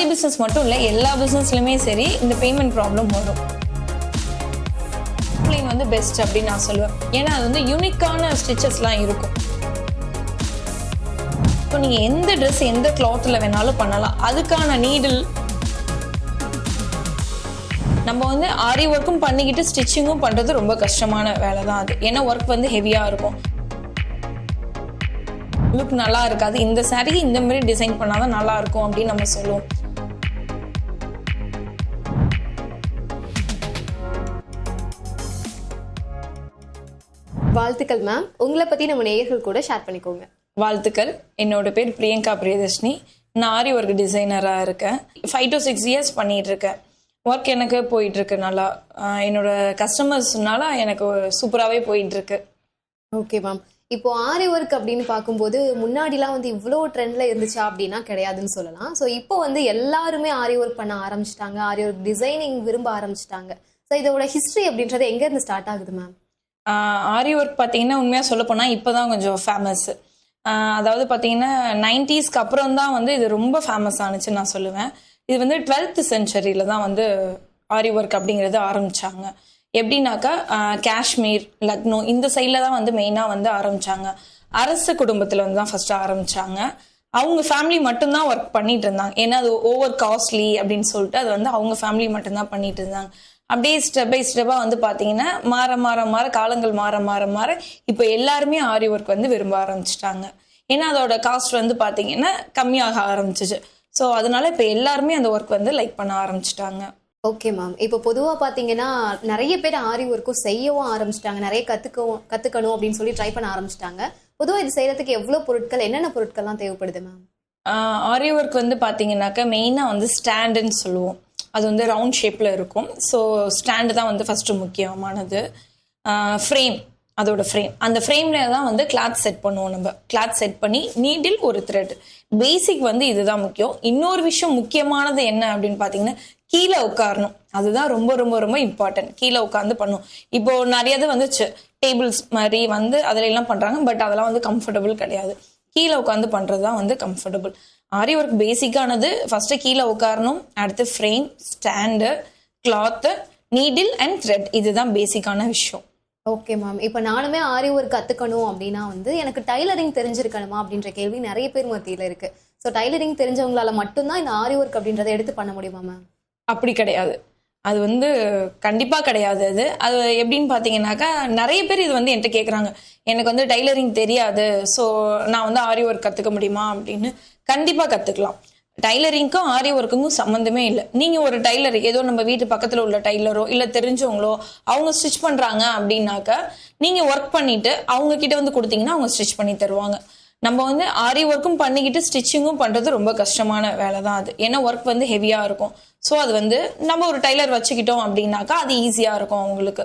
ஆரி business மட்டும் இல்லை எல்லா பிஸ்னஸ்லையுமே சரி இந்த பேமெண்ட் ப்ராப்ளம் வரும். ஆஃப்லைன் வந்து பெஸ்ட் அப்படின்னு நான் சொல்லுவேன். ஏன்னா அது வந்து யூனிக்கான ஸ்டிச்சஸ்லாம் இருக்கும். இப்போ நீங்கள் எந்த ட்ரெஸ் எந்த கிளாத்தில் வேணாலும் பண்ணலாம். அதுக்கான நீடில் நம்ம வந்து ஆரி ஒர்க்கும் பண்ணிக்கிட்டு ஸ்டிச்சிங்கும் பண்ணுறது ரொம்ப கஷ்டமான வேலை தான் அது. ஏன்னா ஒர்க் வந்து ஹெவியாக இருக்கும். லுக் நல்லா இருக்காது. இந்த saree இந்த மாதிரி டிசைன் பண்ணாதான் நல்லா இருக்கும் அப்படின்னு நம்ம சொல்லுவோம். வாழ்த்துக்கள் மேம் உங்களை பத்தி நம்ம நேயர்கள் கூட ஷேர் பண்ணிக்கோங்க. வாழ்த்துக்கள். என்னோட பேர் பிரியங்கா பிரியதர்ஷினி. நான் ஆரி ஒர்க் டிசைனராக இருக்கேன். ஃபைவ் டு சிக்ஸ் இயர்ஸ் பண்ணிட்டு இருக்கேன். ஒர்க் எனக்கு போயிட்டு இருக்கு நல்லா. என்னோட கஸ்டமர்ஸ்னால எனக்கு சூப்பராகவே போயிட்டு இருக்கு. ஓகே மேம் இப்போ ஆரி ஒர்க் அப்படின்னு பார்க்கும்போது முன்னாடிலாம் வந்து இவ்வளோ ட்ரெண்ட்ல இருந்துச்சா அப்படின்னா கிடையாதுன்னு சொல்லலாம். ஸோ இப்போ வந்து எல்லாருமே ஆரி ஒர்க் பண்ண ஆரம்பிச்சிட்டாங்க. ஆரி ஒர்க் டிசைனிங் விரும்ப ஆரம்பிச்சிட்டாங்க. ஸோ இதோட ஹிஸ்ட்ரி அப்படின்றது எங்க இருந்து ஸ்டார்ட் ஆகுது மேம் ஆரி ஒர்க் பார்த்தீங்கன்னா உண்மையாக சொல்ல போனால் இப்போ தான் கொஞ்சம் ஃபேமஸ் அதாவது பார்த்தீங்கன்னா நைன்டிஸ்க்கு அப்புறம் தான் வந்து இது ரொம்ப ஃபேமஸ் ஆனுச்சுன்னு நான் சொல்லுவேன். இது வந்து டுவெல்த் செஞ்சுரியில் தான் வந்து ஆரி ஒர்க் அப்படிங்கிறது ஆரம்பித்தாங்க எப்படின்னாக்கா காஷ்மீர் லக்னோ இந்த சைடில் தான் வந்து மெயினாக வந்து ஆரம்பித்தாங்க அரசு குடும்பத்தில் வந்து தான் ஃபஸ்ட்டு ஆரம்பித்தாங்க அவங்க ஃபேமிலி மட்டும்தான் ஒர்க் பண்ணிட்டு இருந்தாங்க. ஏன்னா அது ஓவர் காஸ்ட்லி அப்படின்னு சொல்லிட்டு அது வந்து அவங்க ஃபேமிலி மட்டும்தான் பண்ணிட்டு இருந்தாங்க. அப்படியே ஸ்டெப் பை ஸ்டெப்பாக வந்து பார்த்தீங்கன்னா மாற மாற மாற காலங்கள் மாற மாற மாற இப்போ எல்லாருமே ஆரி ஒர்க் வந்து விரும்ப ஆரம்பிச்சிட்டாங்க. ஏன்னா அதோட காஸ்ட் வந்து பார்த்தீங்கன்னா கம்மியாக ஆரம்பிச்சிச்சு. ஸோ அதனால இப்போ எல்லாருமே அந்த ஒர்க் வந்து லைக் பண்ண ஆரம்பிச்சிட்டாங்க. ஓகே மேம் இப்போ பொதுவாக பார்த்தீங்கன்னா நிறைய பேர் ஆரி ஒர்க்கும் செய்யவும் ஆரம்பிச்சிட்டாங்க. நிறைய கற்றுக்கவும் கற்றுக்கணும் அப்படின்னு சொல்லி ட்ரை பண்ண ஆரம்பிச்சிட்டாங்க. பொதுவாக இது செய்யறதுக்கு எவ்வளோ பொருட்கள் என்னென்ன பொருட்கள்லாம் தேவைப்படுது மேம் ஆரி ஒர்க் வந்து பார்த்தீங்கன்னாக்கா மெயினாக வந்து ஸ்டாண்டுன்னு சொல்லுவோம். அது வந்து ரவுண்ட் ஷேப்பில் இருக்கும். ஸோ ஸ்டாண்டு தான் வந்து ஃபஸ்ட்டு முக்கியமானது. ஃப்ரேம் அதோட ஃப்ரேம் அந்த ஃப்ரேம்ல தான் வந்து கிளாத் செட் பண்ணுவோம் நம்ம. கிளாத் செட் பண்ணி நீடில் ஒரு த்ரெட் பேசிக் வந்து இதுதான் முக்கியம். இன்னொரு விஷயம் முக்கியமானது என்ன அப்படின்னு பார்த்தீங்கன்னா கீழே உட்காரணும். அதுதான் ரொம்ப ரொம்ப ரொம்ப இம்பார்ட்டன்ட் கீழே உட்காந்து பண்ணும். இப்போ நிறையது வந்துச்சு. டேபிள்ஸ் மாதிரி வந்து அதில் எல்லாம் பண்ணுறாங்க பட் அதெல்லாம் வந்து கம்ஃபர்டபுள் கிடையாது. கீழே உட்காந்து பண்ணுறது தான் வந்து கம்ஃபர்டபுள் ஆரி ஒர்க் பேசிக்கானது ஃபஸ்ட்டு கீழே உட்காரணும் அடுத்து frame stand cloth needle and thread இதுதான் பேசிக்கான விஷயம். ஓகே மேம் இப்போ நானுமே ஆரி ஒர்க் கற்றுக்கணும் அப்படின்னா வந்து எனக்கு டைலரிங் தெரிஞ்சிருக்கணுமா அப்படின்ற கேள்வி நிறைய பேர் மத்தியில் இருக்கு. ஸோ டைலரிங் தெரிஞ்சவங்களால மட்டும்தான் இந்த ஆரி ஒர்க் அப்படின்றத எடுத்து பண்ண முடியுமா மேம் அப்படி கிடையாது. அது வந்து கண்டிப்பாக கிடையாது அது. அது எப்படின்னு பார்த்தீங்கன்னாக்கா நிறைய பேர் இது வந்து என்கிட்ட கேட்குறாங்க எனக்கு வந்து டைலரிங் தெரியாது. ஸோ நான் வந்து ஆரி ஒர்க் கற்றுக்க முடியுமா அப்படின்னு. கண்டிப்பாக கற்றுக்கலாம் டைலரிங்க்கும் ஆரி ஒர்க்குக்கும் சம்மந்தமே இல்லை. நீங்கள் ஒரு டைலர் ஏதோ நம்ம வீட்டு பக்கத்தில் உள்ள டைலரோ இல்லை தெரிஞ்சவங்களோ அவங்க ஸ்டிச் பண்ணுறாங்க அப்படின்னாக்கா நீங்கள் ஒர்க் பண்ணிட்டு அவங்க கிட்ட வந்து கொடுத்தீங்கன்னா அவங்க ஸ்டிச் பண்ணி தருவாங்க. நம்ம வந்து ஆரி ஒர்க்கும் பண்ணிக்கிட்டு ஸ்டிச்சிங்கும் பண்ணுறது ரொம்ப கஷ்டமான வேலை தான் அது. ஏன்னா ஒர்க் வந்து ஹெவியாக இருக்கும். ஸோ அது வந்து நம்ம ஒரு டைலர் வச்சுக்கிட்டோம் அப்படின்னாக்கா அது ஈஸியாக இருக்கும் அவங்களுக்கு.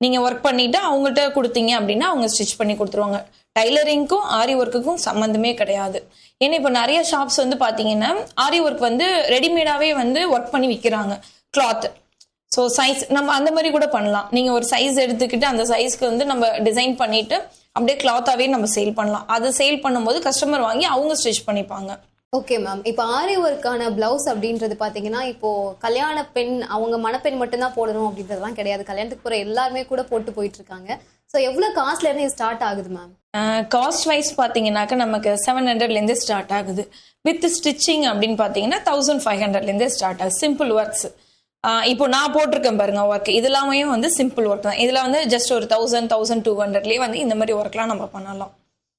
நீங்கள் ஒர்க் பண்ணிட்டு அவங்கள்ட்ட கொடுத்தீங்க அப்படின்னா அவங்க ஸ்டிச் பண்ணி கொடுத்துருவாங்க. டைலரிங்க்கும் ஆரி ஒர்க்குக்கும் சம்மந்தமே கிடையாது. ஏன்னா இப்போ நிறைய ஷாப்ஸ் வந்து பார்த்தீங்கன்னா ஆரி ஒர்க் வந்து ரெடிமேடாகவே வந்து ஒர்க் பண்ணி விற்கிறாங்க கிளாத் ஸோ சைஸ் நம்ம அந்த மாதிரி கூட பண்ணலாம். நீங்கள் ஒரு சைஸ் எடுத்துக்கிட்டு அந்த சைஸ்க்கு வந்து நம்ம டிசைன் பண்ணிட்டு அப்படியே கிளாத்தாகவே நம்ம சேல் பண்ணலாம். அதை சேல் பண்ணும்போது கஸ்டமர் வாங்கி அவங்க ஸ்டிச் பண்ணிப்பாங்க. ஓகே மேம் இப்போ ஆரி ஒர்க்கான பிளவுஸ் அப்படின்றது பார்த்தீங்கன்னா இப்போ கல்யாண பெண் அவங்க மணப்பெண் மட்டும்தான் போடணும் அப்படின்றதெல்லாம் கிடையாது. கல்யாணத்துக்கு போகிற எல்லாருமே கூட போட்டு போயிட்டு இருக்காங்க ஸோ எவ்வளோ காஸ்ட்ல இருந்து ஸ்டார்ட் ஆகுது மேம் காஸ்ட் வைஸ் பார்த்தீங்கன்னாக்கா நமக்கு செவன் ஹண்ட்ரட்லேருந்து ஸ்டார்ட் ஆகுது. வித் ஸ்டிச்சிங் அப்படின்னு பார்த்தீங்கன்னா தௌசண்ட் ஃபைவ் ஹண்ட்ரட்லேருந்து ஸ்டார்ட் ஆகுது. சிம்பிள் ஒர்க்ஸ் இப்போ நான் போட்டிருக்கேன் பாருங்க ஒர்க் இதெல்லாமே வந்து சிம்பிள் ஒர்க் தான். இதில் வந்து ஜஸ்ட் ஒரு தௌசண்ட் தௌசண்ட் டூ ஹண்ட்ரட்லேயே வந்து இந்த மாதிரி ஒர்க்லாம் நம்ம பண்ணலாம்.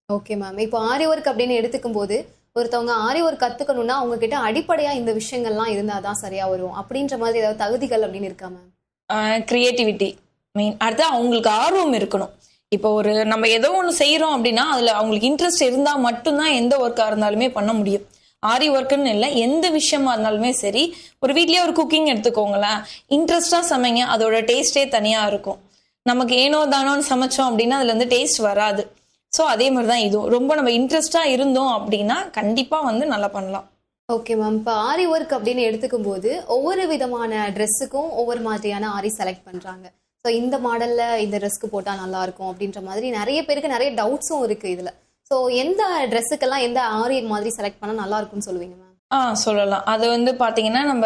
ஓகே மேம் இப்போ ஆரி ஒர்க் அப்படின்னு எடுத்துக்கும் போது ஒருத்தவங்க ஆரி ஒர்க் கத்துக்கணும்னா அவங்க கிட்ட அடிப்படையா இந்த விஷயங்கள்லாம் இருந்தால் தான் சரியா வரும். அப்படின்ற மாதிரி ஏதாவது தகுதிகள் அப்படின்னு இருக்கா மேம் க்ரியேட்டிவிட்டி மெயின் அடுத்து அவங்களுக்கு ஆர்வம் இருக்கணும். இப்போ ஒரு நம்ம ஏதோ ஒன்று செய்கிறோம் அப்படின்னா அதில் அவங்களுக்கு இன்ட்ரெஸ்ட் இருந்தால் மட்டும்தான் எந்த ஒர்க்காக இருந்தாலுமே பண்ண முடியும். ஆரி ஒர்க்குன்னு இல்லை எந்த விஷயமா இருந்தாலுமே சரி ஒரு வீட்லேயே ஒரு குக்கிங் எடுத்துக்கோங்களேன். இன்ட்ரெஸ்டாக சமைங்க அதோட டேஸ்டே தனியாக இருக்கும். நமக்கு ஏனோ தானோன்னு சமைச்சோம் அப்படின்னா அதுல இருந்து டேஸ்ட் வராது. ஸோ அதே மாதிரி தான் இதுவும். ரொம்ப நம்ம இன்ட்ரெஸ்டாக இருந்தோம் அப்படின்னா கண்டிப்பாக வந்து நல்லா பண்ணலாம். ஓகே மேம் இப்போ ஆரி ஒர்க் அப்படின்னு எடுத்துக்கும் போது ஒவ்வொரு விதமான ட்ரெஸ்ஸுக்கும் ஒவ்வொரு மாதிரியான ஆரி செலக்ட் பண்றாங்க. ஸோ இந்த மாடல்ல இந்த ட்ரெஸ்க்கு போட்டா நல்லா இருக்கும் அப்படின்ற மாதிரி நிறைய பேருக்கு நிறைய டவுட்ஸும் இருக்கு இதுல. ஸோ எந்த ட்ரெஸ்ஸுக்கெல்லாம் எந்த ஆரி மாதிரி செலக்ட் பண்ணா நல்லா இருக்கும்னு சொல்லுவீங்க மேம் ஆ சொல்லலாம். அது வந்து பாத்தீங்கன்னா நம்ம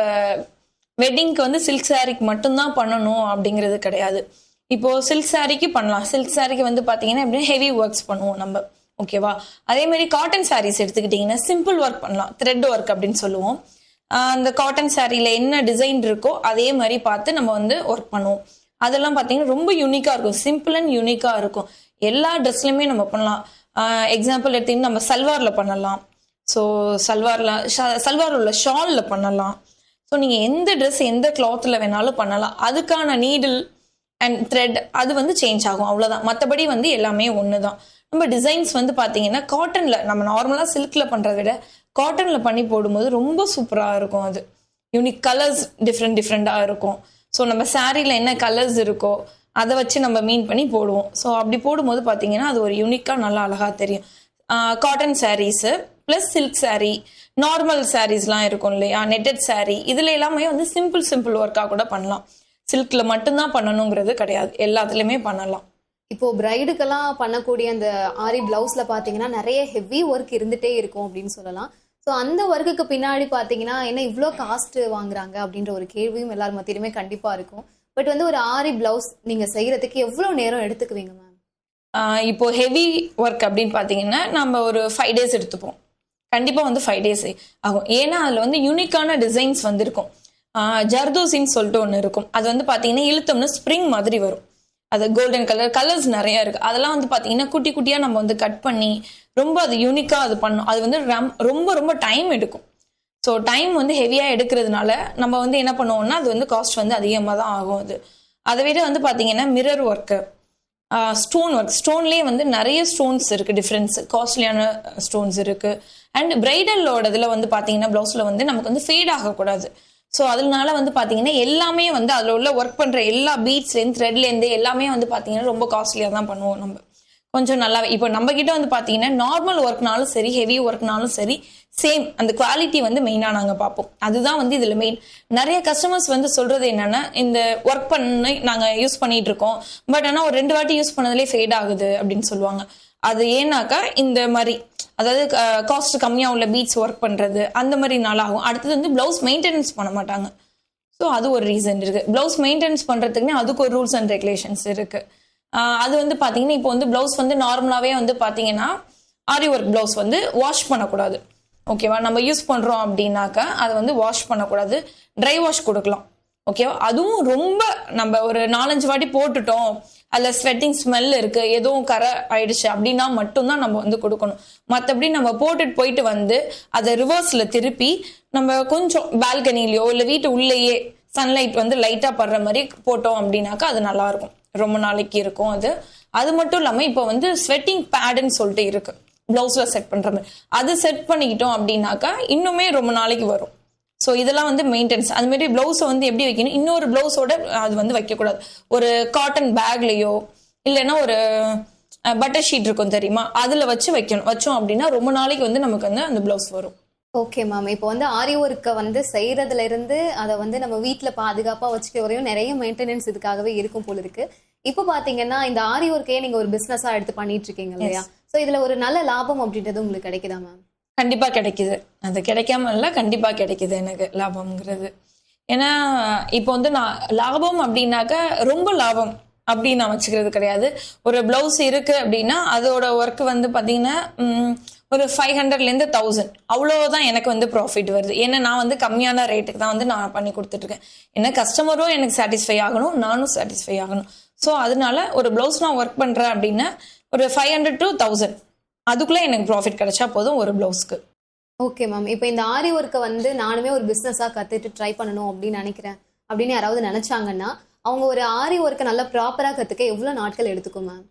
வெட்டிங்க்கு வந்து சில்க் சாரிக்கு மட்டும்தான் பண்ணணும் அப்படிங்கிறது கிடையாது. இப்போ சில்க் சாரிக்கு பண்ணலாம். சில்க் சாரிக்கு வந்து பாத்தீங்கன்னா எப்படின்னா ஹெவி ஒர்க்ஸ் பண்ணுவோம் நம்ம. ஓகேவா அதே மாதிரி காட்டன் சாரீஸ் எடுத்துக்கிட்டிங்கன்னா சிம்பிள் ஒர்க் பண்ணலாம். த்ரெட் ஒர்க் அப்படின்னு சொல்லுவோம். அந்த காட்டன் சாரியில என்ன டிசைன் இருக்கோ அதே மாதிரி பார்த்து நம்ம வந்து ஒர்க் பண்ணுவோம். அதெல்லாம் பார்த்தீங்கன்னா ரொம்ப யூனிக்காக இருக்கும். சிம்பிள் அண்ட் யூனிக்காக இருக்கும். எல்லா ட்ரெஸ்லையுமே நம்ம பண்ணலாம். எக்ஸாம்பிள் எடுத்தீங்கன்னா நம்ம சல்வாரில் பண்ணலாம். ஸோ சல்வாரில் சல்வார் உள்ள ஷாலில் பண்ணலாம். ஸோ நீங்கள் எந்த ட்ரெஸ் எந்த கிளாத்தில் வேணாலும் பண்ணலாம். அதுக்கான நீடில் அண்ட் த்ரெட் அது வந்து சேஞ்ச் ஆகும். அவ்வளோதான் மற்றபடி வந்து எல்லாமே ஒன்று தான் நம்ம டிசைன்ஸ் வந்து பார்த்தீங்கன்னா காட்டனில் நம்ம நார்மலாக சில்கில் பண்ணுறத விட காட்டனில் பண்ணி போடும்போது ரொம்ப சூப்பராக இருக்கும் அது. யூனிக் கலர்ஸ் டிஃப்ரெண்ட் டிஃப்ரெண்ட்டாக இருக்கும். ஸோ நம்ம சாரியில் என்ன கலர்ஸ் இருக்கோ அதை வச்சு நம்ம மீன் பண்ணி போடுவோம். ஸோ அப்படி போடும்போது பார்த்தீங்கன்னா அது ஒரு யூனிக்காக நல்லா அழகாக தெரியும். Cotton saris plus silk sari normal சாரீஸ்லாம் இருக்கும் இல்லையா? நெட்டட் சாரீ இதுல எல்லாமே வந்து சிம்பிள் சிம்பிள் ஒர்க்காக கூட பண்ணலாம். சில்கில் மட்டும்தான் பண்ணணுங்கிறது கிடையாது. எல்லாத்துலேயுமே பண்ணலாம். இப்போ பிரைடுக்கெல்லாம் பண்ணக்கூடிய அந்த ஆரி பிளவுஸ்ல பாத்தீங்கன்னா நிறைய ஹெவி ஒர்க் இருந்துட்டே இருக்கும் அப்படின்னு சொல்லலாம். ஸோ அந்த ஒர்க்குக்கு பின்னாடி பாத்தீங்கன்னா என்ன இவ்வளோ காஸ்ட் வாங்குறாங்க அப்படின்ற ஒரு கேள்வியும் எல்லார் மத்தியிலுமே கண்டிப்பா இருக்கும். பட் வந்து ஒரு ஆரி பிளவுஸ் நீங்க செய்யறதுக்கு எவ்வளவு நேரம் எடுத்துக்குவீங்க மேம் இப்போ ஹெவி ஒர்க் அப்படின்னு பார்த்தீங்கன்னா நம்ம ஒரு ஃபைவ் டேஸ் எடுத்துப்போம். கண்டிப்பாக வந்து ஃபைவ் டேஸ் ஆகும். ஏன்னா அதில் வந்து யூனிக்கான டிசைன்ஸ் வந்திருக்கும். ஜர்தோசின்னு சொல்லிட்டு ஒன்று இருக்கும். அது வந்து பார்த்தீங்கன்னா இழுத்தோம்னா ஸ்ப்ரிங் மாதிரி வரும். அது கோல்டன் கலர் கலர்ஸ் நிறைய இருக்கு. அதெல்லாம் வந்து பார்த்தீங்கன்னா குட்டி குட்டியாக நம்ம வந்து கட் பண்ணி ரொம்ப அது யூனிக்காக அது பண்ணும். அது வந்து ரம்- ரொம்ப ரொம்ப டைம் எடுக்கும். ஸோ டைம் வந்து ஹெவியாக எடுக்கிறதுனால நம்ம வந்து என்ன பண்ணுவோம்னா அது வந்து காஸ்ட் வந்து அதிகமாக தான் ஆகும் அது. அதை விட வந்து பார்த்தீங்கன்னா மிரர் ஒர்க்கு ஸ்டோன் ஒர்க் ஸ்டோன்லேயே வந்து நிறைய ஸ்டோன்ஸ் இருக்குது டிஃப்ரென்ஸ் காஸ்ட்லியான ஸ்டோன்ஸ் இருக்குது அண்ட் பிரைடலோட இதில் வந்து பார்த்தீங்கன்னா ப்ளவுஸில் வந்து நமக்கு வந்து ஃபேட் ஆகக்கூடாது. ஸோ அதனால வந்து பார்த்தீங்கன்னா எல்லாமே வந்து அதில் உள்ள ஒர்க் பண்ணுற எல்லா பீட்ஸ்லேருந்து த்ரெட்லேருந்து எல்லாமே வந்து பார்த்தீங்கன்னா ரொம்ப காஸ்ட்லியாக தான் பண்ணுவோம் நம்ம. கொஞ்சம் நல்லா இப்போ நம்ம கிட்ட வந்து பார்த்தீங்கன்னா நார்மல் ஒர்க்னாலும் சரி ஹெவி ஒர்க்னாலும் சரி சேம் அந்த குவாலிட்டி வந்து மெயினாக நாங்கள் பார்ப்போம் அதுதான் வந்து இதில் மெயின் நிறைய கஸ்டமர்ஸ் வந்து சொல்றது என்னன்னா இந்த ஒர்க் பண்ணி நாங்கள் யூஸ் பண்ணிட்டு இருக்கோம் பட் ஆனால் ஒரு ரெண்டு வாட்டி யூஸ் பண்ணதுலேயே ஃபேட் ஆகுது அப்படின்னு சொல்லுவாங்க. அது ஏன்னாக்கா இந்த மாதிரி அதாவது காஸ்ட் கம்மியாக உள்ள பீட்ஸ் ஒர்க் பண்ணுறது அந்த மாதிரி நாளாகும் அடுத்தது வந்து ப்ளவுஸ் மெயின்டெனன்ஸ் பண்ண மாட்டாங்க. ஸோ அது ஒரு ரீசன் இருக்குது ப்ளவுஸ் மெயின்டெனன்ஸ் பண்ணுறதுக்குனே அதுக்கு ஒரு ரூல்ஸ் அண்ட் ரெகுலேஷன்ஸ் இருக்குது அது வந்து பார்த்தீங்கன்னா இப்போ வந்து ப்ளவுஸ் வந்து நார்மலாகவே வந்து பார்த்தீங்கன்னா ஆரி ஒர்க் ப்ளவுஸ் வந்து வாஷ் பண்ணக்கூடாது. ஓகேவா நம்ம யூஸ் பண்ணுறோம் அப்படின்னாக்கா அதை வந்து வாஷ் பண்ணக்கூடாது. ட்ரை வாஷ் கொடுக்கலாம். ஓகேவா அதுவும் ரொம்ப நம்ம ஒரு நாலஞ்சு வாட்டி போட்டுட்டோம். அதில் ஸ்வெட்டிங் ஸ்மெல் இருக்கு எதுவும் கரை ஆயிடுச்சு அப்படின்னா மட்டும்தான் நம்ம வந்து கொடுக்கணும். மற்றபடி நம்ம போட்டுட்டு போயிட்டு வந்து அதை ரிவர்ஸ்ல திருப்பி நம்ம கொஞ்சம் பால்கனிலேயோ இல்லை வீட்டு உள்ளேயே சன்லைட் வந்து லைட்டா படுற மாதிரி போட்டோம் அப்படின்னாக்கா அது நல்லா இருக்கும். ரொம்ப நாளைக்கு இருக்கும் அது. அது மட்டும் இல்லாம இப்போ வந்து ஸ்வெட்டிங் பேடுன்னு சொல்லிட்டு இருக்கு. பிளவுஸ்ல செட் பண்ணுற மாதிரி. அது செட் பண்ணிக்கிட்டோம் அப்படின்னாக்கா இன்னுமே ரொம்ப நாளைக்கு வரும். ஸோ இதெல்லாம் வந்து மெயின்டெனன்ஸ் அது மாதிரி பிளவுஸை வந்து எப்படி வைக்கணும்? இன்னொரு பிளவுஸோட அது வந்து வைக்கக்கூடாது. ஒரு காட்டன் பேக்லயோ இல்லைன்னா ஒரு பட்டர் ஷீட் இருக்கும் தெரியுமா? அதுல வச்சு வைக்கணும். வச்சோம் அப்படின்னா ரொம்ப நாளைக்கு வந்து நமக்கு வந்து அந்த பிளவுஸ் வரும். ஓகே மேம் இப்போ வந்து ஆரி ஒர்க்கை வந்து செய்யறதுல இருந்து அதை வந்து நம்ம வீட்ல பாதுகாப்பா வச்சுக்க வரையும் நிறைய மெயின்டெனன்ஸ் இதுக்காகவே இருக்கும் போல இருக்கு. இப்போ பாத்தீங்கன்னா இந்த ஆரி ஒர்க்கையே நீங்க ஒரு பிசினஸா எடுத்து பண்ணிட்டு இருக்கீங்க இல்லையா? சோ இதுல ஒரு நல்ல லாபம் அப்படின்றது உங்களுக்கு கிடைக்குதா மேம் கண்டிப்பா கிடைக்குது. அது கிடைக்காம இல்ல கண்டிப்பா கிடைக்குது எனக்கு லாபம்ங்கிறது. ஏன்னா இப்போ வந்து நான் லாபம் அப்படின்னாக்க ரொம்ப லாபம் அப்படி நான் வச்சுக்கிறது கிடையாது. ஒரு பிளவுஸ் இருக்கு அப்படின்னா அதோட ஒர்க் வந்து பாத்தீங்கன்னா ம், ஒரு ஃபைவ் ஹண்ட்ரட்லேருந்து தௌசண்ட் அவ்வளோதான் எனக்கு வந்து ப்ராஃபிட் வருது. ஏன்னா நான் வந்து கம்மியான ரேட்டுக்கு தான் வந்து நான் பண்ணி கொடுத்துட்ருக்கேன். ஏன்னா கஸ்டமரும் எனக்கு சாட்டிஸ்ஃபை ஆகணும் நானும் சாட்டிஸ்ஃபை ஆகணும். ஸோ அதனால ஒரு ப்ளவுஸ் நான் ஒர்க் பண்றேன் அப்படின்னா ஒரு ஃபைவ் ஹண்ட்ரட் டு தௌசண்ட் அதுக்குள்ள எனக்கு ப்ராஃபிட் கிடைச்சா போதும் ஒரு பிளவுஸ்க்கு ஓகே மேம் இப்போ இந்த ஆரி ஒர்க்கை வந்து நானுமே ஒரு பிசினஸா கத்துட்டு ட்ரை பண்ணணும் அப்படின்னு நினைக்கிறேன். அப்படின்னு யாராவது நினைச்சாங்கன்னா அவங்க ஒரு ஆரி ஒர்க்கை நல்லா ப்ராப்பரா கத்துக்க எவ்வளவு நாட்கள் எடுத்துக்கும் ma'am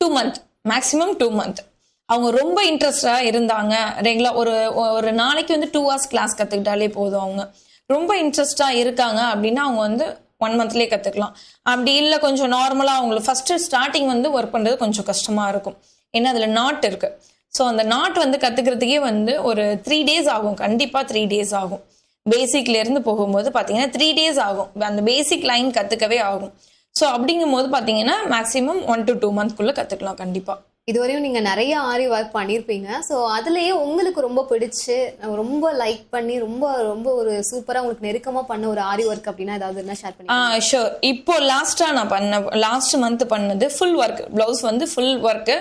two month maximum two month அவங்க ரொம்ப இன்ட்ரெஸ்டா இருந்தாங்க. ரெகுலர் ஒரு ஒரு நாளைக்கு வந்து டூ ஹவர்ஸ் கிளாஸ் கத்துக்கிட்டாலே போதும் அவங்க. ரொம்ப இன்ட்ரெஸ்டா இருக்காங்க அப்படின்னா அவங்க வந்து ஒன் மந்த்லயே கத்துக்கலாம். அப்படி இல்லை கொஞ்சம் நார்மலா அவங்களுக்கு ஃபர்ஸ்ட் ஸ்டார்டிங் வந்து ஒர்க் பண்றது கொஞ்சம் கஷ்டமா இருக்கும். ஏன்னா அதுல நாட் இருக்கு. ஸோ அந்த நாட் வந்து கத்துக்கிறதுக்கே வந்து ஒரு த்ரீ டேஸ் ஆகும். கண்டிப்பா த்ரீ டேஸ் ஆகும். பேசிக்ல இருந்து போகும்போது பாத்தீங்கன்னா த்ரீ டேஸ் ஆகும். அந்த பேசிக் லைன் கத்துக்கவே ஆகும். ஸோ அப்படிங்கும் போது பாத்தீங்கன்னா மேக்ஸிமம் ஒன் டு டூ மந்த்க்குள்ள கத்துக்கலாம் கண்டிப்பா. இதுவரையும் நீங்க நிறைய ஆரி ஒர்க் பண்ணியிருப்பீங்க ஸோ அதுலயே உங்களுக்கு ரொம்ப பிடிச்சு ரொம்ப லைக் பண்ணி ரொம்ப ரொம்ப ஒரு சூப்பரா உங்களுக்கு நெருக்கமா பண்ண ஒரு ஆரி ஒர்க் அப்படின்னா ஏதாவது ஷேர் பண்ணி ஆ ஷோர் இப்போ லாஸ்டா நான் பண்ண லாஸ்ட் மந்த் பண்ணது ஃபுல் ஒர்க் பிளவுஸ் வந்து ஃபுல் ஒர்க்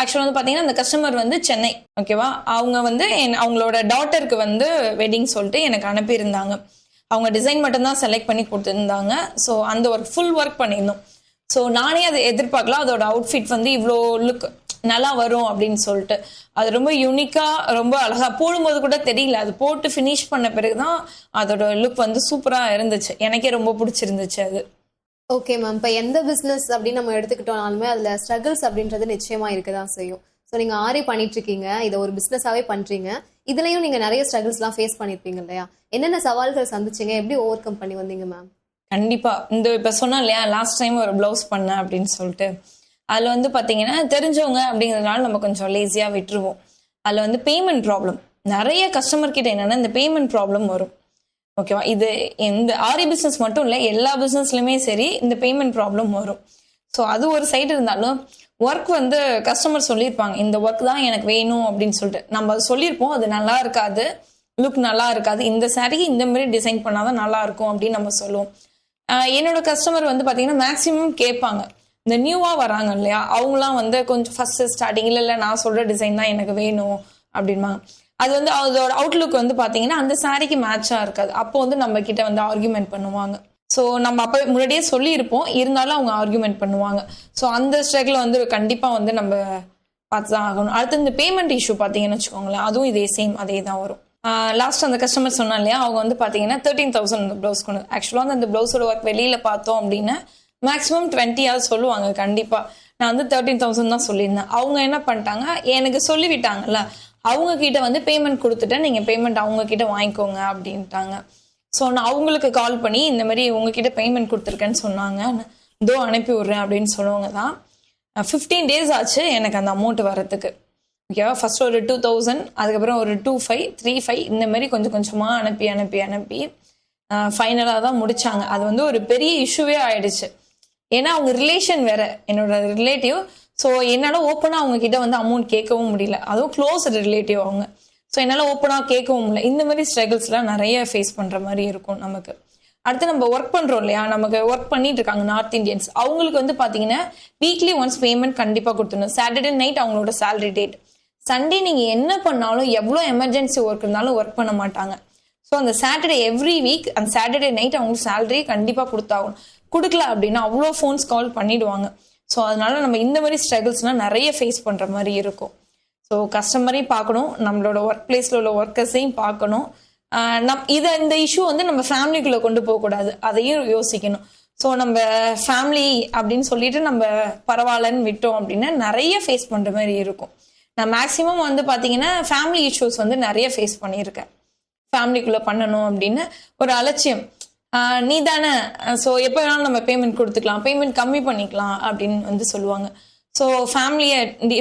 ஆக்சுவலாக வந்து பார்த்தீங்கன்னா அந்த கஸ்டமர் வந்து சென்னை ஓகேவா அவங்க வந்து என் அவங்களோட டாட்டருக்கு வந்து வெட்டிங் சொல்லிட்டு எனக்கு அனுப்பியிருந்தாங்க. அவங்க டிசைன் மட்டும்தான் செலக்ட் பண்ணி கொடுத்துருந்தாங்க. ஸோ அந்த ஒர்க் ஃபுல் ஒர்க் பண்ணியிருந்தோம். ஸோ நானே அதை எதிர்பார்க்கல. அதோட அவுட்ஃபிட் வந்து இவ்வளோ லுக் நல்லா வரும் அப்படின்னு சொல்லிட்டு. அது ரொம்ப யூனிக்காக ரொம்ப அழகாக போடும்போது கூட தெரியல. அது போட்டு ஃபினிஷ் பண்ண பிறகு தான் அதோட லுக் வந்து சூப்பராக இருந்துச்சு. எனக்கே ரொம்ப பிடிச்சிருந்துச்சு அது. ஓகே மேம் இப்போ எந்த பிஸ்னஸ் அப்படின்னு நம்ம எடுத்துக்கிட்டோம்னாலுமே அதில் ஸ்ட்ரகிள்ஸ் அப்படின்றது நிச்சயமாக இருக்க தான் செய்யும். ஸோ நீங்கள் ஆரி பண்ணிட்டு இருக்கீங்க இதை ஒரு பிஸ்னஸாகவே பண்ணுறீங்க இதுலேயும் நீங்கள் நிறைய ஸ்ட்ரகிள்ஸ்லாம் ஃபேஸ் பண்ணியிருப்பீங்க இல்லையா? என்னென்ன சவால்கள் சந்திச்சீங்க? எப்படி ஓவர் கம் பண்ணி வந்தீங்க மேம் கண்டிப்பாக இந்த இப்போ சொன்னேன் இல்லையா லாஸ்ட் டைம் ஒரு ப்ளவுஸ் பண்ணேன் அப்படின்னு சொல்லிட்டு. அதில் வந்து பார்த்தீங்கன்னா தெரிஞ்சவங்க அப்படிங்கறதுனால நம்ம கொஞ்சம் லேசியாக விட்டுருவோம். அதில் வந்து பேமெண்ட் ப்ராப்ளம் நிறைய கஸ்டமர் கிட்ட என்னென்னா இந்த பேமெண்ட் ப்ராப்ளம் வரும். ஓகேவா இது இந்த ஆரி பிசினஸ் மட்டும் இல்லை எல்லா பிசினஸ்லயுமே சரி இந்த பேமெண்ட் ப்ராப்ளம் வரும். ஸோ அது ஒரு சைடு இருந்தாலும் ஒர்க் வந்து கஸ்டமர் சொல்லியிருப்பாங்க இந்த ஒர்க் தான் எனக்கு வேணும் அப்படின்னு சொல்லிட்டு. நம்ம சொல்லியிருப்போம் அது நல்லா இருக்காது லுக் நல்லா இருக்காது. இந்த சாரிக்கு இந்த மாதிரி டிசைன் பண்ணாதான் நல்லா இருக்கும் அப்படின்னு நம்ம சொல்லுவோம். என்னோட கஸ்டமர் வந்து பார்த்தீங்கன்னா மேக்ஸிமம் கேட்பாங்க. இந்த நியூவாக வராங்க இல்லையா? அவங்களாம் வந்து கொஞ்சம் ஃபர்ஸ்ட் ஸ்டார்டிங் இல்லை நான் சொல்ற டிசைன் தான் எனக்கு வேணும் அப்படின்பாங்க அது வந்து அதோட அவுட்லுக் வந்து பாத்தீங்கன்னா அந்த சாரிக்கு மேட்சா இருக்காது. அப்போ வந்து நம்ம கிட்ட வந்து ஆர்குமெண்ட் பண்ணுவாங்க. ஸோ நம்ம அப்போ முன்னாடியே சொல்லியிருப்போம். இருந்தாலும் அவங்க ஆர்குமெண்ட் பண்ணுவாங்க. ஸோ அந்த ஸ்ட்ரகிள் வந்து கண்டிப்பா வந்து நம்ம பார்த்து தான் ஆகணும். அடுத்து இந்த பேமெண்ட் இஷ்யூ பார்த்தீங்கன்னு வச்சுக்கோங்களேன் அதுவும் இதே சேம் அதே தான் வரும் லாஸ்ட் அந்த கஸ்டமர் சொன்னா இல்லையா அவங்க வந்து பார்த்தீங்கன்னா தேர்ட்டீன் தௌசண்ட் அந்த ப்ளவுஸ் கொண்டு ஆக்சுவலாக வந்து அந்த ப்ளவுஸோட ஒர்க் வெளியில பார்த்தோம் அப்படின்னா மேக்ஸிமம் டுவெண்ட்டியாவது சொல்லுவாங்க கண்டிப்பா. நான் வந்து தேர்ட்டீன் தௌசண்ட் தான் சொல்லியிருந்தேன். அவங்க என்ன பண்ணிட்டாங்க எனக்கு சொல்லிவிட்டாங்கல்ல அவங்க கிட்ட வந்து பேமெண்ட் கொடுத்துட்டேன். நீங்க பேமெண்ட் அவங்க கிட்ட வாங்கிக்கோங்க அப்படின்ட்டாங்க. ஸோ நான் அவங்களுக்கு கால் பண்ணி இந்த மாதிரி உங்ககிட்ட பேமெண்ட் கொடுத்துருக்கேன்னு சொன்னாங்க. இதோ அனுப்பி விட்றேன் அப்படின்னு சொல்லுவாங்க தான். ஃபிஃப்டீன் டேஸ் ஆச்சு எனக்கு அந்த அமௌண்ட் வரத்துக்கு ஓகேவா ஃபர்ஸ்ட் ஒரு டூ தௌசண்ட் அதுக்கப்புறம் ஒரு டூ ஃபைவ் த்ரீ ஃபைவ் இந்த மாதிரி கொஞ்சம் கொஞ்சமாக அனுப்பி அனுப்பி அனுப்பி ஃபைனலாக தான் முடிச்சாங்க. அது வந்து ஒரு பெரிய இஷ்யூவே ஆயிடுச்சு. ஏன்னா அவங்க ரிலேஷன் வேற. என்னோட ரிலேட்டிவ் ஸோ என்னால் ஓப்பனாக அவங்க கிட்ட வந்து அமௌண்ட் கேட்கவும் முடியல. அதுவும் க்ளோஸ் ரிலேட்டிவ் அவங்க. ஸோ என்னால் ஓப்பனாக கேட்கவும் முடியல. இந்த மாதிரி ஸ்ட்ரகிள்ஸ்லாம் நிறைய ஃபேஸ் பண்ணுற மாதிரி இருக்கும் நமக்கு. அடுத்து நம்ம ஒர்க் பண்ணுறோம் இல்லையா? நமக்கு ஒர்க் பண்ணிட்டு இருக்காங்க நார்த் இந்தியன்ஸ் அவங்களுக்கு வந்து பார்த்தீங்கன்னா வீக்லி ஒன்ஸ் பேமெண்ட் கண்டிப்பாக கொடுத்துடணும். சாட்டர்டே நைட் அவங்களோட சேலரி டேட் சண்டே நீங்கள் என்ன பண்ணாலும் எவ்வளோ எமர்ஜென்சி ஒர்க் இருந்தாலும் ஒர்க் பண்ண மாட்டாங்க. ஸோ அந்த சாட்டர்டே எவ்ரி வீக் அந்த சாட்டர்டே நைட் அவங்களுக்கு சேலரி கண்டிப்பாக கொடுத்தாகணும். கொடுக்கல அப்படின்னா அவ்வளோ ஃபோன்ஸ் கால் பண்ணிடுவாங்க. ஸோ அதனால நம்ம இந்த மாதிரி ஸ்ட்ரகிள்ஸ்லாம் நிறைய ஃபேஸ் பண்ணுற மாதிரி இருக்கும். ஸோ கஸ்டமரையும் பார்க்கணும் நம்மளோட ஒர்க் பிளேஸில் உள்ள ஒர்க்கர்ஸையும் பார்க்கணும். நம் இதை இந்த இஷ்யூ வந்து நம்ம ஃபேமிலிக்குள்ளே கொண்டு போகக்கூடாது அதையும் யோசிக்கணும். ஸோ நம்ம ஃபேமிலி அப்படின்னு சொல்லிட்டு நம்ம பரவாயில்லன்னு விட்டோம் அப்படின்னா நிறைய ஃபேஸ் பண்ணுற மாதிரி இருக்கும். நான் மேக்ஸிமம் வந்து பார்த்தீங்கன்னா ஃபேமிலி இஷ்யூஸ் வந்து நிறைய ஃபேஸ் பண்ணியிருக்கேன். ஃபேமிலிக்குள்ளே பண்ணணும் அப்படின்னு ஒரு அலட்சியம். நீ தானே ஸோ எப்போ வேணாலும் நம்ம பேமெண்ட் கொடுத்துக்கலாம். பேமெண்ட் கம்மி பண்ணிக்கலாம் அப்படின்னு வந்து சொல்லுவாங்க. ஸோ ஃபேமிலியை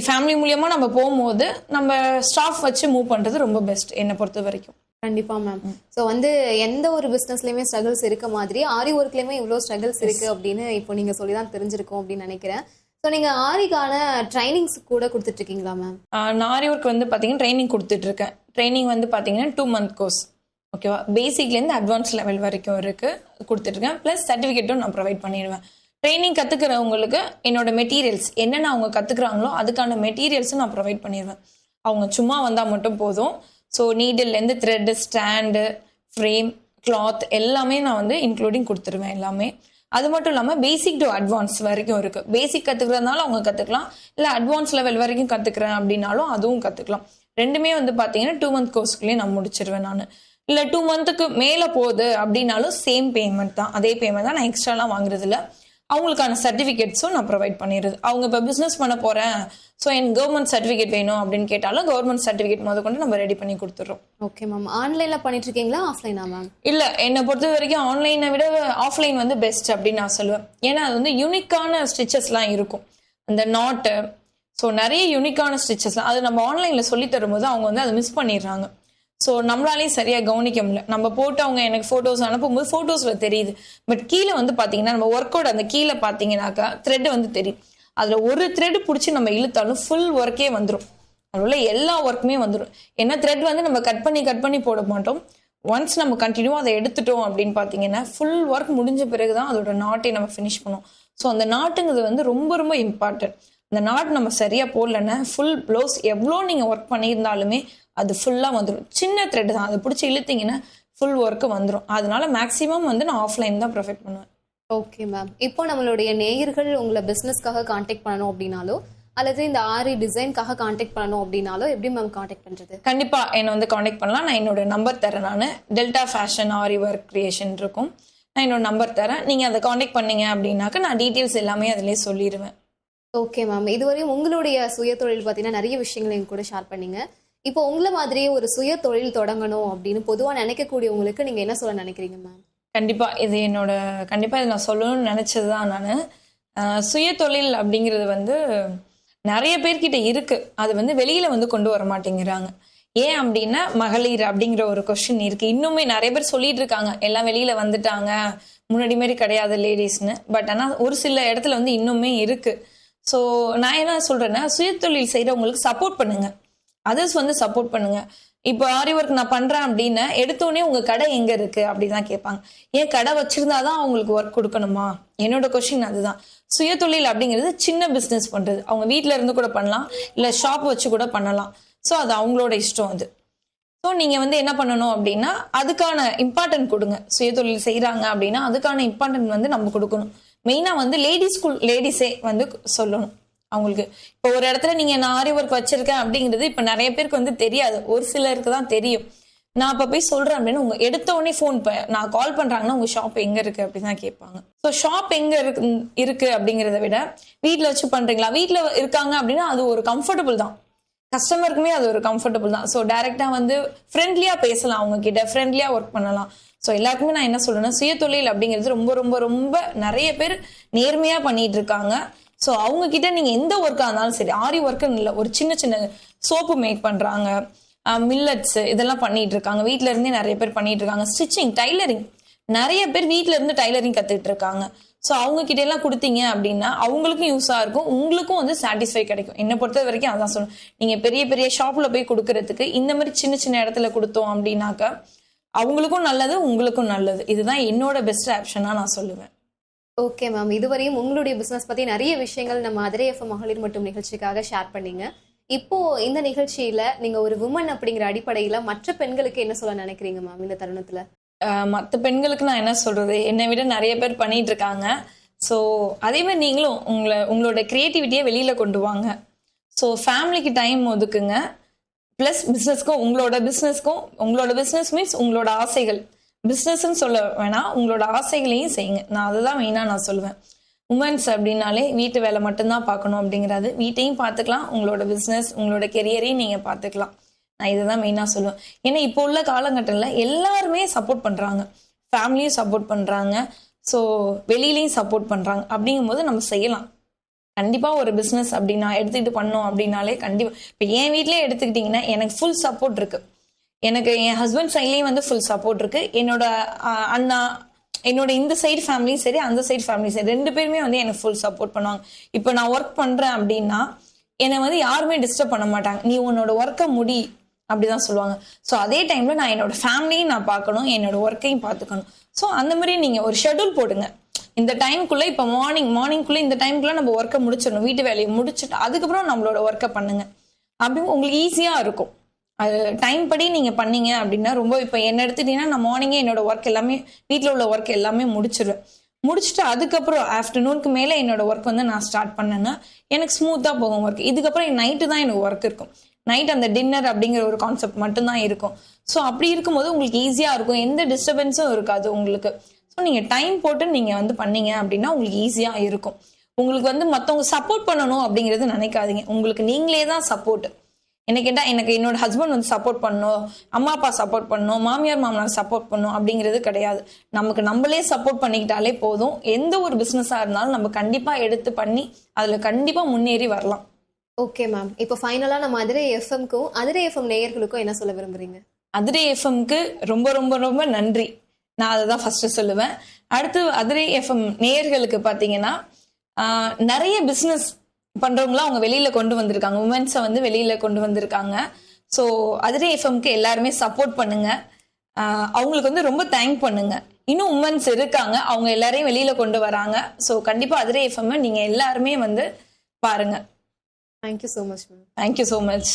ஃபேமிலி மூலியமா நம்ம போகும்போது நம்ம ஸ்டாஃப் வச்சு மூவ் பண்றது ரொம்ப பெஸ்ட் என்னை பொறுத்த வரைக்கும். கண்டிப்பா மேம் ஸோ வந்து எந்த ஒரு பிசினஸ்லயுமே ஸ்ட்ரகிள்ஸ் இருக்க மாதிரி ஆரி ஒர்க்லயுமே இவ்வளோ ஸ்ட்ரகிள்ஸ் இருக்கு அப்படின்னு இப்போ நீங்க சொல்லி தான் தெரிஞ்சிருக்கோம் அப்படின்னு நினைக்கிறேன். ஸோ நீங்க ஆரிக்கான ட்ரைனிங்ஸ் கூட கொடுத்துட்டு இருக்கீங்களா மேம் நாரி ஒர்க் வந்து பார்த்தீங்கன்னா ட்ரைனிங் கொடுத்துட்டு இருக்கேன். ட்ரைனிங் வந்து பார்த்தீங்கன்னா டூ மந்த் கோர்ஸ் ஓகேவா? பேசிக்லேருந்து அட்வான்ஸ் லெவல் வரைக்கும் இருக்கு. கொடுத்துட்ருக்கேன் ப்ளஸ் சர்டிஃபிகேட்டும் நான் ப்ரொவைட் பண்ணிடுவேன். ட்ரைனிங் கற்றுக்கிறவங்களுக்கு என்னோட மெட்டீரியல்ஸ் என்னென்ன அவங்க கற்றுக்குறாங்களோ அதுக்கான மெட்டீரியல்ஸும் நான் ப்ரொவைட் பண்ணிடுவேன். அவங்க சும்மா வந்தால் மட்டும் போதும். ஸோ நீடில்லேருந்து த்ரெட்டு ஸ்டாண்டு ஃப்ரேம் கிளாத் எல்லாமே நான் வந்து இன்க்ளூடிங் கொடுத்துருவேன் எல்லாமே. அது மட்டும் இல்லாமல் பேசிக் டு அட்வான்ஸ் வரைக்கும் இருக்குது பேசிக் கற்றுக்கிறதுனால அவங்க கற்றுக்கலாம் இல்லை அட்வான்ஸ் லெவல் வரைக்கும் கற்றுக்குறேன் அப்படின்னாலும் அதுவும் கற்றுக்கலாம் ரெண்டுமே வந்து பார்த்தீங்கன்னா டூ மந்த் கோர்ஸ்க்குள்ளேயே நான் முடிச்சிருவேன் நான். இல்லை டூ மந்த்துக்கு மேலே போகுது அப்படின்னாலும் சேம் பேமெண்ட் தான். அதே பேமெண்ட் தான் நான் எக்ஸ்ட்ராலாம் வாங்குறது இல்ல அவங்களுக்கான சர்டிஃபிகேட்ஸும் நான் ப்ரொவைட் பண்ணிடுறது. அவங்க இப்போ பிஸ்னஸ் பண்ண போகிறேன் ஸோ எனக்கு கவர்மெண்ட் சர்டிஃபிகேட் வேணும் அப்படின்னு கேட்டாலும் கவர்மெண்ட் சர்டிஃபிகேட் முத கொண்டு நம்ம ரெடி பண்ணி கொடுத்துட்றோம். ஓகே மேம் ஆன்லைன்ல பண்ணிட்டு இருக்கீங்களா ஆஃப்லைனா மேம் இல்ல என்னை பொறுத்த வரைக்கும் ஆன்லைனை விட ஆஃப்லைன் வந்து பெஸ்ட் அப்படின்னு நான் சொல்லுவேன். ஏன்னா அது வந்து யூனிக்கான ஸ்டிச்சஸ்லாம் இருக்கும். அந்த நாட்டு ஸோ நிறைய யூனிக்கான ஸ்டிச்சஸ்லாம் அது நம்ம ஆன்லைன்ல சொல்லி தரும்போது அவங்க வந்து அதை மிஸ் பண்ணிடுறாங்க. ஸோ நம்மளாலையும் சரியாக கவனிக்க முடியல. நம்ம போட்டு அவங்க எனக்கு ஃபோட்டோஸ் அனுப்பும்போது ஃபோட்டோஸில் தெரியுது. பட் கீழே வந்து பார்த்தீங்கன்னா நம்ம ஒர்க்கோட அந்த கீழே பார்த்தீங்கன்னாக்கா த்ரெட் வந்து தெரியும். அதில் ஒரு த்ரெட் பிடிச்சி நம்ம இழுத்தாலும் ஃபுல் ஒர்க்கே வந்துடும் அதில் உள்ள எல்லா ஒர்க்குமே வந்துடும் ஏன்னா த்ரெட் வந்து நம்ம கட் பண்ணி கட் பண்ணி போட மாட்டோம். ஒன்ஸ் நம்ம கண்டினியூ அதை எடுத்துட்டோம் அப்படின்னு பார்த்தீங்கன்னா ஃபுல் ஒர்க் முடிஞ்ச பிறகு தான் அதோட நாட்டை நம்ம ஃபினிஷ் பண்ணுவோம். ஸோ அந்த நாட்டுங்கிறது வந்து ரொம்ப ரொம்ப இம்பார்ட்டன்ட் அந்த நாட் நம்ம சரியா போடலன்னா ஃபுல் ப்ளவுஸ் எவ்வளோ நீங்கள் ஒர்க் பண்ணியிருந்தாலுமே அது ஃபுல்லாக வந்துடும் சின்ன த்ரெட் தான். அதை பிடிச்சி இழுத்தீங்கன்னா ஃபுல் ஒர்க்கு வந்துடும் அதனால மேக்ஸிமம் வந்து நான் ஆஃப்லைன் தான் ப்ரிஃபெக்ட் பண்ணுவேன். ஓகே மேம் இப்போ நம்மளுடைய நேயர்கள் உங்களை பிசினஸ்க்காக காண்டாக்ட் பண்ணணும் அப்படின்னாலோ அல்லது இந்த ஆரி டிசைன்காக காண்டாக்ட் பண்ணணும் அப்படின்னாலோ எப்படி மேம் காண்டாக்ட் பண்றது? கண்டிப்பா என்னை வந்து காண்டாக்ட் பண்ணலாம். நான் என்னோட நம்பர் தரேன் நான். Delta Fashion Aari Work Creation இருக்கும். நான் என்னோட நம்பர் தரேன். நீங்க அதை காண்டாக்ட் பண்ணீங்க அப்படின்னாக்க நான் டீட்டெயில்ஸ் எல்லாமே அதிலே சொல்லிடுவேன் ஓகே மேம் இதுவரையும் உங்களுடைய சுய தொழில் பார்த்தீங்கன்னா நிறைய விஷயங்களை எங்க கூட ஷேர் பண்ணீங்க. இப்போ உங்களை மாதிரியே ஒரு சுய தொழில் தொடங்கணும் அப்படின்னு பொதுவாக நினைக்கக்கூடியவங்களுக்கு நீங்க என்ன சொல்ல நினைக்கிறீங்க மேம் கண்டிப்பா. இது என்னோட கண்டிப்பா இது நான் சொல்லணும்னு நினைச்சது தான் நான். சுய தொழில் அப்படிங்கிறது வந்து நிறைய பேர்கிட்ட இருக்கு. அது வந்து வெளியில வந்து கொண்டு வர மாட்டேங்கிறாங்க. ஏன் அப்படின்னா மகளிர் அப்படிங்கிற ஒரு கொஸ்டின் இருக்கு. இன்னுமே நிறைய பேர் சொல்லிட்டு இருக்காங்க. எல்லாம் வெளியில வந்துட்டாங்க. முன்னாடி மாதிரி கிடையாது லேடிஸ்னு பட் ஆனால் ஒரு சில இடத்துல வந்து இன்னுமே இருக்கு. ஸோ நான் என்ன சொல்றேன்னா சுயதொழில் செய்யறவங்களுக்கு சப்போர்ட் பண்ணுங்க. அதர்ஸ் வந்து சப்போர்ட் பண்ணுங்க. இப்போ ஆரி ஒர்க் நான் பண்றேன் அப்படின்னா எடுத்தோடனே உங்க கடை எங்க இருக்கு? அப்படிதான் கேட்பாங்க. ஏன் கடை வச்சிருந்தாதான் அவங்களுக்கு ஒர்க் கொடுக்கணுமா? என்னோட கொஸ்டின் அதுதான். சுயதொழில் அப்படிங்கிறது சின்ன பிசினஸ் பண்றது. அவங்க வீட்டில இருந்து கூட பண்ணலாம். இல்ல ஷாப் வச்சு கூட பண்ணலாம். ஸோ அது அவங்களோட இஷ்டம் அது. ஸோ நீங்க வந்து என்ன பண்ணணும் அப்படின்னா அதுக்கான இம்பார்ட்டன்ட் கொடுங்க. சுயதொழில் செய்கிறாங்க அப்படின்னா அதுக்கான இம்பார்ட்டன்ட் வந்து நம்ம கொடுக்கணும். மெயினாக வந்து லேடிஸ்குள் லேடிஸே வந்து சொல்லணும் அவங்களுக்கு. இப்போ ஒரு இடத்துல நீங்க நான் ஆரி ஒர்க் வச்சிருக்கேன் அப்படிங்கிறது இப்ப நிறைய பேருக்கு வந்து தெரியாது. ஒரு சிலருக்கு தான் தெரியும். நான் அப்ப போய் சொல்றேன் அப்படின்னு உங்க எடுத்த உடனே ஃபோன் நான் கால் பண்றாங்கன்னா உங்க ஷாப் எங்க இருக்கு அப்படின்னு தான் கேட்பாங்க. ஸோ ஷாப் எங்க இருக்கு இருக்கு அப்படிங்கிறத விட வீட்டில் வச்சு பண்றீங்களா? வீட்டில் இருக்காங்க அப்படின்னா அது ஒரு கம்ஃபர்டபுள் தான். கஸ்டமருக்குமே அது ஒரு கம்ஃபர்டபுள் தான். ஸோ டைரக்டா வந்து ஃப்ரெண்ட்லியா பேசலாம் அவங்க கிட்ட ஃப்ரெண்ட்லியா ஒர்க் பண்ணலாம். ஸோ எல்லாருக்குமே நான் என்ன சொல்றேன்னா சுயதொழில் அப்படிங்கிறது ரொம்ப ரொம்ப ரொம்ப நிறைய பேர் நேர்மையா பண்ணிட்டு இருக்காங்க. ஸோ அவங்க கிட்ட நீங்க எந்த ஒர்க்கா இருந்தாலும் சரி ஆரி ஒர்க்குன்னு இல்லை ஒரு சின்ன சின்ன சோப்பு மேக் பண்றாங்க. மில்லட்ஸ் இதெல்லாம் பண்ணிட்டு இருக்காங்க. வீட்ல இருந்தே நிறைய பேர் பண்ணிட்டு இருக்காங்க. ஸ்டிச்சிங் டைலரிங் நிறைய பேர் வீட்ல இருந்து டைலரிங் கத்துட்டு இருக்காங்க. ஸோ அவங்க கிட்ட எல்லாம் கொடுத்தீங்க அப்படின்னா அவங்களுக்கும் யூஸாக இருக்கும். உங்களுக்கும் வந்து சாட்டிஸ்ஃபை கிடைக்கும். என்னை பொறுத்த வரைக்கும் அதான் சொல்லணும். நீங்கள் பெரிய பெரிய ஷாப்பில் போய் கொடுக்கறதுக்கு இந்த மாதிரி சின்ன சின்ன இடத்துல கொடுத்தோம் அப்படின்னாக்கா அவங்களுக்கும் நல்லது உங்களுக்கும் நல்லது. இதுதான் என்னோட பெஸ்ட் ஆப்ஷனா நான் சொல்லுவேன். ஓகே மேம் இதுவரையும் உங்களுடைய பிசினஸ் பத்தி நிறைய விஷயங்கள் நம்ம அதிரே எஃப் மகளிர் மட்டும் நிகழ்ச்சிக்காக ஷேர் பண்ணீங்க. இப்போ இந்த நிகழ்ச்சியில நீங்க ஒரு உமன் அப்படிங்கிற அடிப்படையில மற்ற பெண்களுக்கு என்ன சொல்ல நினைக்கிறீங்க மேம் இந்த தருணத்துல? மற்ற பெண்களுக்கு நான் என்ன சொல்றது? என்னை விட நிறைய பேர் பண்ணிட்டு இருக்காங்க. ஸோ அதே மாதிரி நீங்களும் உங்களை உங்களோட கிரியேட்டிவிட்டியை வெளியில கொண்டு வாங்க. ஸோ ஃபேமிலிக்கு டைம் ஒதுக்குங்க. ப்ளஸ் பிஸ்னஸ்க்கும் உங்களோட பிஸ்னஸ்க்கும் உங்களோட பிஸ்னஸ் மீன்ஸ் உங்களோட ஆசைகள். பிஸ்னஸ்ன்னு சொல்ல வேணாம் உங்களோட ஆசைகளையும் செய்யுங்க. நான் அதுதான் மெயினாக நான் சொல்லுவேன். உமன்ஸ் அப்படின்னாலே வீட்டு வேலை மட்டும்தான் பார்க்கணும் அப்படிங்கிறது. வீட்டையும் பார்த்துக்கலாம் உங்களோட பிஸ்னஸ் உங்களோட கெரியரையும் நீங்கள் பார்த்துக்கலாம். நான் இதுதான் மெயினாக சொல்லுவேன். ஏன்னா இப்போ உள்ள காலகட்டத்தில் எல்லாருமே சப்போர்ட் பண்ணுறாங்க ஃபேமிலியும் சப்போர்ட் பண்ணுறாங்க ஸோ வெளியிலையும் சப்போர்ட் பண்ணுறாங்க அப்படிங்கும்போது நம்ம செய்யலாம். கண்டிப்பாக ஒரு பிஸ்னஸ் அப்படின்னா எடுத்துக்கிட்டு பண்ணோம் அப்படின்னாலே கண்டிப்பாக இப்போ என் வீட்லயே எடுத்துக்கிட்டிங்கன்னா எனக்கு ஃபுல் சப்போர்ட் இருக்கு. எனக்கு என் ஹஸ்பண்ட் சைட்லயும் வந்து ஃபுல் சப்போர்ட் இருக்கு. என்னோட அண்ணா என்னோட இந்த சைடு ஃபேமிலியும் சரி அந்த சைடு ஃபேமிலியும் சரி ரெண்டு பேருமே வந்து எனக்கு ஃபுல் சப்போர்ட் பண்ணுவாங்க. இப்போ நான் ஒர்க் பண்றேன் அப்படின்னா என்னை வந்து யாருமே டிஸ்டர்ப் பண்ண மாட்டாங்க. நீ உன்னோட ஒர்க்கை முடி அப்படிதான் சொல்லுவாங்க. ஸோ அதே டைம்ல நான் என்னோட ஃபேமிலியும் நான் பார்க்கணும் என்னோட ஒர்க்கையும் பார்த்துக்கணும். ஸோ அந்த மாதிரி நீங்க ஒரு ஷெட்யூல் போடுங்க. இந்த டைம்குள்ள இப்போ மார்னிங் மார்னிங்குள்ள இந்த டைம்குள்ள நம்ம ஒர்க்கை முடிச்சிடணும் வீட்டு வேலையை முடிச்சுட்டு அதுக்கப்புறம் நம்மளோட ஒர்க்கை பண்ணுங்க. அப்படி உங்களுக்கு ஈஸியா இருக்கும். அது டைம் படி நீங்க பண்ணீங்க அப்படின்னா ரொம்ப இப்போ என்ன எடுத்துட்டீங்கன்னா நான் மார்னிங்கே என்னோட ஒர்க் எல்லாமே வீட்டில் உள்ள ஒர்க் எல்லாமே முடிச்சிடுவேன். முடிச்சுட்டு அதுக்கப்புறம் ஆஃப்டர்நூனுக்கு மேலே என்னோட ஒர்க் வந்து நான் ஸ்டார்ட் பண்ணேன்னா எனக்கு ஸ்மூத்தாக போகும் ஒர்க் இதுக்கப்புறம் நைட்டு தான் எனக்கு ஒர்க் இருக்கும். நைட் அந்த டின்னர் அப்படிங்கிற ஒரு கான்செப்ட் மட்டும்தான் இருக்கும். ஸோ அப்படி இருக்கும்போது உங்களுக்கு ஈஸியாக இருக்கும். எந்த டிஸ்டர்பன்ஸும் இருக்காது உங்களுக்கு. ஸோ நீங்கள் டைம் போட்டு நீங்கள் வந்து பண்ணீங்க அப்படின்னா உங்களுக்கு ஈஸியாக இருக்கும். உங்களுக்கு வந்து மற்றவங்க சப்போர்ட் பண்ணணும் அப்படிங்கிறது நினைக்காதீங்க. உங்களுக்கு நீங்களே தான் சப்போர்ட் என்ன கேட்டா எனக்கு என்னோட ஹஸ்பண்ட் வந்து சப்போர்ட் பண்ணணும் அம்மா அப்பா சப்போர்ட் பண்ணணும் மாமியார் மாமனார் சப்போர்ட் பண்ணணும் அப்படிங்கிறது கிடையாது. நமக்கு நம்மளே சப்போர்ட் பண்ணிக்கிட்டாலே போதும். எந்த ஒரு பிசினஸா இருந்தாலும் நம்ம கண்டிப்பா எடுத்து பண்ணி அதுல கண்டிப்பா முன்னேறி வரலாம். ஓகே மேம் இப்போ ஃபைனலா நம்ம அதிரே எஃப்எம்க்கும் அதிரே எஃப்எம் நேயர்களுக்கும் என்ன சொல்ல விரும்புறீங்க? அதிரை எஃப்எம்க்கு ரொம்ப ரொம்ப ரொம்ப நன்றி. நான் அதை தான் ஃபர்ஸ்ட் சொல்லுவேன். அடுத்து அதிரை எஃப்எம் நேயர்களுக்கு பார்த்தீங்கன்னா நிறைய பிஸ்னஸ் பண்றவங்களாம் அவங்க வெளியில கொண்டு வந்திருக்காங்க. உமன்ஸை வந்து வெளியில கொண்டு வந்திருக்காங்க. ஸோ அதிரே எஃப்எம்க்கு எல்லாருமே சப்போர்ட் பண்ணுங்க. அவங்களுக்கு வந்து ரொம்ப தேங்க் பண்ணுங்க. இன்னும் உமன்ஸ் இருக்காங்க. அவங்க எல்லாரையும் வெளியில கொண்டு வராங்க. ஸோ கண்டிப்பா அதிரே எஃப்எம் நீங்க எல்லாருமே வந்து பாருங்க. Thank you so much ma'am thank you so much